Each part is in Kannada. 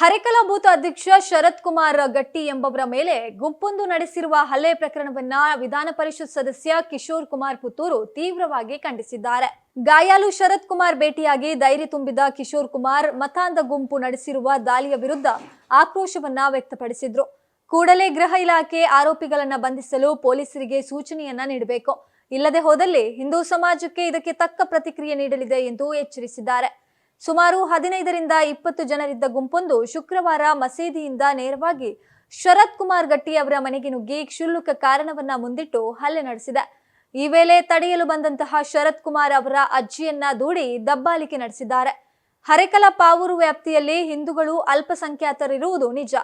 ಹರೆಕಲ ಬೂತ್ ಅಧ್ಯಕ್ಷ ಶರತ್ ಕುಮಾರ್ ಗಟ್ಟಿ ಎಂಬವರ ಮೇಲೆ ಗುಂಪೊಂದು ನಡೆಸಿರುವ ಹಲ್ಲೆ ಪ್ರಕರಣವನ್ನ ವಿಧಾನ ಪರಿಷತ್ ಸದಸ್ಯ ಕಿಶೋರ್ ಕುಮಾರ್ ಪುತ್ತೂರು ತೀವ್ರವಾಗಿ ಖಂಡಿಸಿದ್ದಾರೆ. ಗಾಯಾಲು ಶರತ್ ಕುಮಾರ್ ಭೇಟಿಯಾಗಿ ಧೈರ್ಯ ತುಂಬಿದ ಕಿಶೋರ್ ಕುಮಾರ್ ಮತಾಂಧ ಗುಂಪು ನಡೆಸಿರುವ ದಾಳಿಯ ವಿರುದ್ಧ ಆಕ್ರೋಶವನ್ನ ವ್ಯಕ್ತಪಡಿಸಿದ್ರು. ಕೂಡಲೇ ಗೃಹ ಇಲಾಖೆ ಆರೋಪಿಗಳನ್ನ ಬಂಧಿಸಲು ಪೊಲೀಸರಿಗೆ ಸೂಚನೆಯನ್ನ ನೀಡಬೇಕು. ಇಲ್ಲದೆ ಹೋದಲ್ಲಿ ಹಿಂದೂ ಸಮಾಜಕ್ಕೆ ಇದಕ್ಕೆ ತಕ್ಕ ಪ್ರತಿಕ್ರಿಯೆ ನೀಡಲಿದೆ ಎಂದು ಎಚ್ಚರಿಸಿದ್ದಾರೆ. ಸುಮಾರು ಹದಿನೈದರಿಂದ ಇಪ್ಪತ್ತು ಜನರಿದ್ದ ಗುಂಪೊಂದು ಶುಕ್ರವಾರ ಮಸೀದಿಯಿಂದ ನೇರವಾಗಿ ಶರತ್ ಕುಮಾರ್ ಗಟ್ಟಿ ಅವರ ಮನೆಗೆ ನುಗ್ಗಿ ಕ್ಷುಲ್ಲಕ ಕಾರಣವನ್ನ ಮುಂದಿಟ್ಟು ಹಲ್ಲೆ ನಡೆಸಿದೆ. ಈ ವೇಳೆ ತಡೆಯಲು ಬಂದಂತಹ ಶರತ್ ಕುಮಾರ್ ಅವರ ಅಜ್ಜಿಯನ್ನ ದೂಡಿ ದಬ್ಬಾಲಿಕೆ ನಡೆಸಿದ್ದಾರೆ. ಹರೆಕಲ ಪಾವೂರು ವ್ಯಾಪ್ತಿಯಲ್ಲಿ ಹಿಂದೂಗಳು ಅಲ್ಪಸಂಖ್ಯಾತರಿರುವುದು ನಿಜ.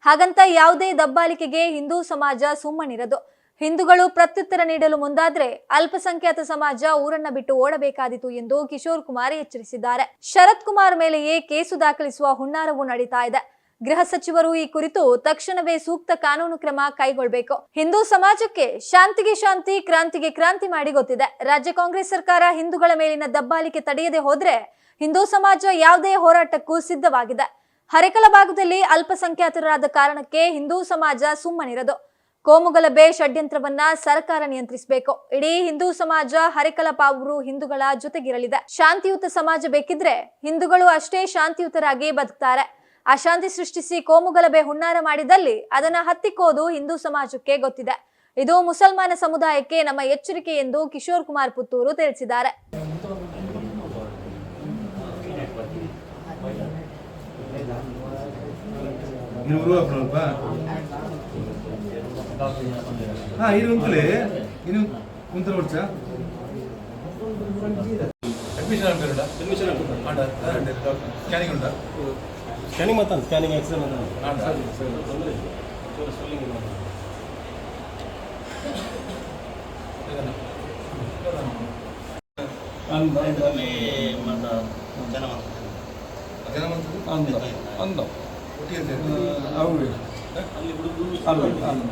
ಹಾಗಂತ ಯಾವುದೇ ದಬ್ಬಾಲಿಕೆಗೆ ಹಿಂದೂ ಸಮಾಜ ಸುಮ್ಮನಿರದು. ಹಿಂದೂಗಳು ಪ್ರತ್ಯುತ್ತರ ನೀಡಲು ಮುಂದಾದ್ರೆ ಅಲ್ಪಸಂಖ್ಯಾತ ಸಮಾಜ ಊರನ್ನ ಬಿಟ್ಟು ಓಡಬೇಕಾದೀತು ಎಂದು ಕಿಶೋರ್ ಕುಮಾರ್ ಎಚ್ಚರಿಸಿದ್ದಾರೆ. ಶರತ್ ಕುಮಾರ್ ಮೇಲೆಯೇ ಕೇಸು ದಾಖಲಿಸುವ ಹುನ್ನಾರವು ನಡೀತಾ ಇದೆ. ಗೃಹ ಸಚಿವರು ಈ ಕುರಿತು ತಕ್ಷಣವೇ ಸೂಕ್ತ ಕಾನೂನು ಕ್ರಮ ಕೈಗೊಳ್ಳಬೇಕು ಹಿಂದೂ ಸಮಾಜಕ್ಕೆ ಶಾಂತಿಗೆ ಶಾಂತಿ, ಕ್ರಾಂತಿಗೆ ಕ್ರಾಂತಿ ಮಾಡಿ ಗೊತ್ತಿದೆ. ರಾಜ್ಯ ಕಾಂಗ್ರೆಸ್ ಸರ್ಕಾರ ಹಿಂದೂಗಳ ಮೇಲಿನ ದಬ್ಬಾಳಿಕೆ ತಡೆಯದೆ ಹೋದ್ರೆ ಹಿಂದೂ ಸಮಾಜ ಯಾವುದೇ ಹೋರಾಟಕ್ಕೂ ಸಿದ್ಧವಾಗಿದೆ. ಹರೆಕಲ ಭಾಗದಲ್ಲಿ ಅಲ್ಪಸಂಖ್ಯಾತರಾದ ಕಾರಣಕ್ಕೆ ಹಿಂದೂ ಸಮಾಜ ಸುಮ್ಮನಿರದು. ಕೋಮುಗಲಭೆ ಷಡ್ಯಂತ್ರವನ್ನ ಸರ್ಕಾರ ನಿಯಂತ್ರಿಸಬೇಕು. ಇಡೀ ಹಿಂದೂ ಸಮಾಜ ಹರಿಕಲಪ ಅವರು ಹಿಂದೂಗಳ ಜೊತೆಗಿರಲಿದೆ. ಶಾಂತಿಯುತ ಸಮಾಜ ಬೇಕಿದ್ರೆ ಹಿಂದೂಗಳು ಅಷ್ಟೇ ಶಾಂತಿಯುತರಾಗಿ ಬದುಕ್ತಾರೆ. ಅಶಾಂತಿ ಸೃಷ್ಟಿಸಿ ಕೋಮುಗಲಭೆ ಹುನ್ನಾರ ಮಾಡಿದಲ್ಲಿ ಅದನ್ನ ಹತ್ತಿಕ್ಕೋದು ಹಿಂದೂ ಸಮಾಜಕ್ಕೆ ಗೊತ್ತಿದೆ. ಇದು ಮುಸಲ್ಮಾನ ಸಮುದಾಯಕ್ಕೆ ನಮ್ಮ ಎಚ್ಚರಿಕೆ ಎಂದು ಕಿಶೋರ್ ಕುಮಾರ್ ಪುತ್ತೂರು ತಿಳಿಸಿದ್ದಾರೆ. ಹಾ ಇದು ಉಂಟಲೆ ಇನ್ನು ಕುಂತಲ ಹೊಡ್ಚ ಅಡ್ಮಿಷನ್ ಆಗ್ಬೇಡ ಅಡ್ಮಿಷನ್ ಸ್ಕ್ಯಾನಿಂಗ್ ಉಂಟಾ? ಸ್ಕ್ಯಾನಿಂಗ್ ಮಾತಾನು ಸ್ಕ್ಯಾನಿಂಗ್ ಎಕ್ಸ್ರೇ ಮಾತಾನು ಆಡ ತೊಂದರೆ ಚೂರು ಸ್ವೆಲ್ಲಿಂಗ್ ಇದೆ. ಮತ ಜನ ಜನ ಬಂತು ಅಂದ. ಅಂದ. ಒಟ್ಟಿಗೆ ಅಲ್ಲ ಅಲ್ಲ.